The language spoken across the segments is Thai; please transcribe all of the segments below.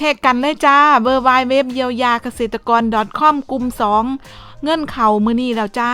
ช็คกันเลยจ้าเบอร์ไวเว็บเยียวยาเกษตรกร .com กลุ่ม2 เงื่อนเข่ามือนี้แล้วจ้า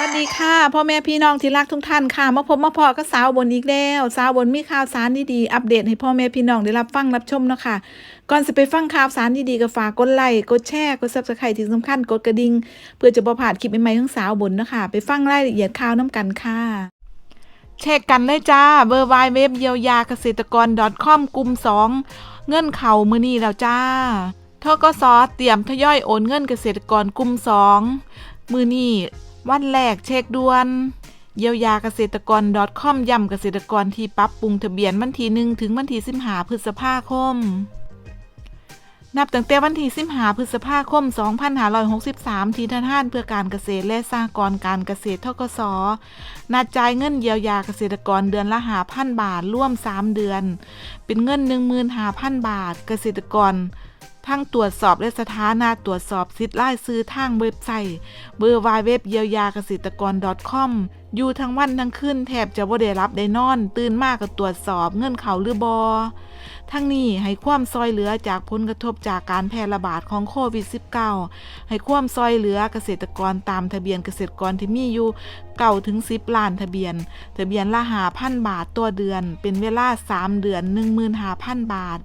วัสดีค่ะพ่อแม่พี่น้องที่รักทุกท่านค่ะมาพบมาพอก็สาวบนอีกแล้วสาวบนมีข่าวสารดีๆอัปเดตให้พ่อแม่พี่น้องได้รับฟังรับชมเนาะค่ะก่อนจะไปฟังข่าวสารดีๆก็ฝากกดไลค์กดแชร์กดซับสไครต์ที่สำคัญกดกระดิ่งเพื่อจะบ่พลาดคลิปใหม่ๆของสาวบนเนาะคะไปฟังรายละเอียดข่าวน้ำกันค่ะเช็คกันเลยจ้าเบอร์ไวเว็บเยียวยาเกษตรกร .com กลุ่ม2 เงื่อนเข่ามือนี้แล้วจ้าทกสเตรียมทยอยโอนเงินเกษตรกรกลุ่ม2มือนี้ วันแรกเช็คด่วน เยียวยาเกษตรกร .com ย้ำเกษตรกรที่ปรับปรุงทะเบียนวันที่1ถึงวันที่15พฤษภาคม นับตั้งแต่วันที่15พฤษภาคม 2563 ที่ธนาคารเพื่อการเกษตรและสหกรณ์การเกษตรทกสนัดจ่ายเงินเยียวยาเกษตรกรเดือนละ5,000บาทร่วม 3 เดือน เป็นเงิน 15,000 บาท เกษตรกร ทั้งตรวจสอบและสถานะตรวจสอบสิทธิ์ไล่ซื้อทางเว็บไซต์เบอร์วายเว็บเยียวยาเกษตรกร .com อยู่ทั้งวันทั้งคืนแทบจะบ่ได้รับได้นอน ตื่นมากก็ตรวจสอบเงื่อนเขาหรือบอ ทั้งนี้ให้ความซอยเหลือจากผลกระทบจากการแพร่ระบาดของโควิด -19 ให้ความซอยเหลือเกษตรกรตามทะเบียนเกษตรกรที่มีอยู่เก่าถึง10ล้านทะเบียน ทะเบียนละหาพันบาทตัวเดือน เป็นเวลา 3 เดือน15,000 บาท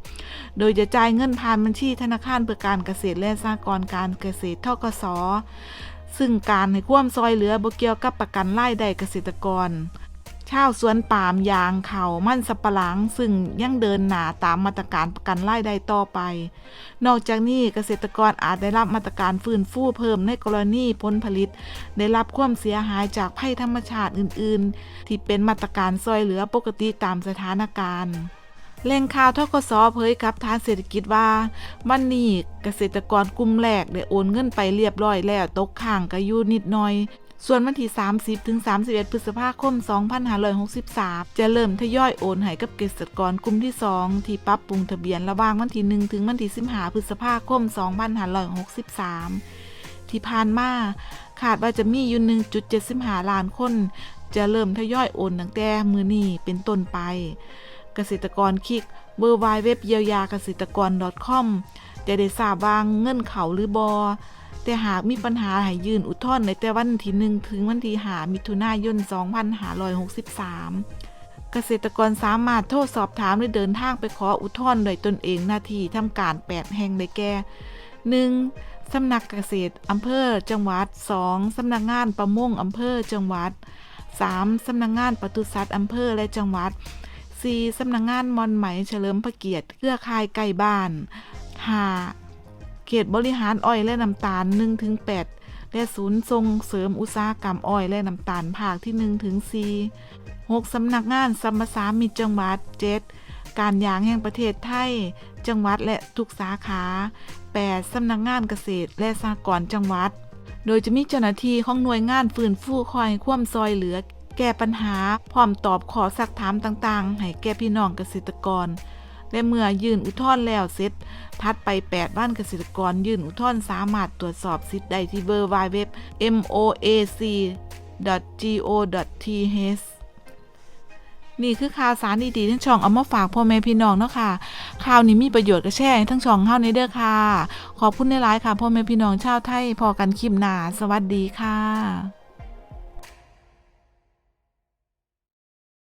โดยจะจ่ายเงินผ่านบัญชีธนาคารเพื่อการเกษตรและสหกรณ์การเกษตรทกสซึ่งการให้ความซอยเหลือบ่เกี่ยวกับประกันรายได้เกษตรกร ชาวสวนปาล์มยางเขามันสับปะหลัง ซึ่งยังเดินหนาตามมาตรการประกันรายได้ต่อไป นอกจากนี้เกษตรกรอาจได้รับมาตรการฟื้นฟูเพิ่มในกรณีผลผลิต ได้รับความเสียหายจากภัยธรรมชาติอื่น ๆ ที่เป็นมาตรการซอยเหลือปกติตามสถานการณ์แหล่งข่าวทกสเผยกับทางเศรษฐกิจว่าวันนี้เกษตรกรกลุ่มแรกได้โอนเงินไปเรียบร้อยแล้วตกข้างก็อยู่นิดหน่อย ส่วนวันที่ 30 ถึง 31 พฤษภาคม 2563 จะเริ่มทยอยโอนให้กับเกษตรกรกลุ่มที่ 2 ที่ปรับปรุงทะเบียนระหว่างวันที่ 1 ถึงวันที่15พฤษภาคม 2563 ที่ผ่านมาขาดว่าจะมีอยู่ 1.75 ล้านคน จะเริ่มทยอยโอนตั้งแต่มือนี้เป็นต้นไป เกษตรกรคลิกเบอร์ไวเว็บเยียวยาเกษตรกร .com จะได้ทราบว่าเงินเขาหรือบอ แต่หากมีปัญหาให้ยื่นอุทธรณ์ในแต่วันที่หนึ่งถึงวันที่หามิถุนายน 2563เกษตรกรสามารถโทรสอบถามหรือเดินทางไปขออุทธรณ์โดยตนเองหน้าที่ทำการ 8 แห่งได้แก่ 1. สำนักเกษตรอำเภอจังหวัด 2. สำนักงานประมงอำเภอจังหวัด 3. สำนักงานปศุสัตว์อำเภอและจังหวัด 4. สำนักงานมอนไหมเฉลิมพระเกียรติเครือข่ายไก่บ้าน 5. เขตบริหารอ้อยและน้ำตาล1-8และศูนย์ส่งเสริมอุตสาหกรรมอ้อยและน้ำตาลภาคที่1-4 6. สำนักงานสัมปสามิตจังหวัด 7. การยางแห่งประเทศไทย จังหวัดและทุกสาขา 8. สำนักงานเกษตรและสหกรณ์จังหวัด โดยจะมีเจ้าหน้าที่ของหน่วยงานฟื้นฟูคอยความซอยเหลือ แก้ปัญหา พร้อมตอบขอสักถามต่างๆ ให้แก่พี่น้องเกษตรกร และเมื่อยื่นอุทธรณ์แล้วเสร็จทัดไป 8 บ้านเกษตรกรยื่นอุทธรณ์สามารถตรวจสอบสิทธิ์ได้ที่เบอร์ www moac.go.th นี่คือข่าวสารดีๆทั้งช่องเอามาฝากพ่อแม่พี่น้องเนาะค่ะข่าวนี้มีประโยชน์ก็แชร์ทั้งช่องเฮาในเด้อค่ะ ขอบคุณในหลายค่ะพ่อแม่พี่น้องชาวไทยพอกันคลิปหน้าสวัสดีค่ะ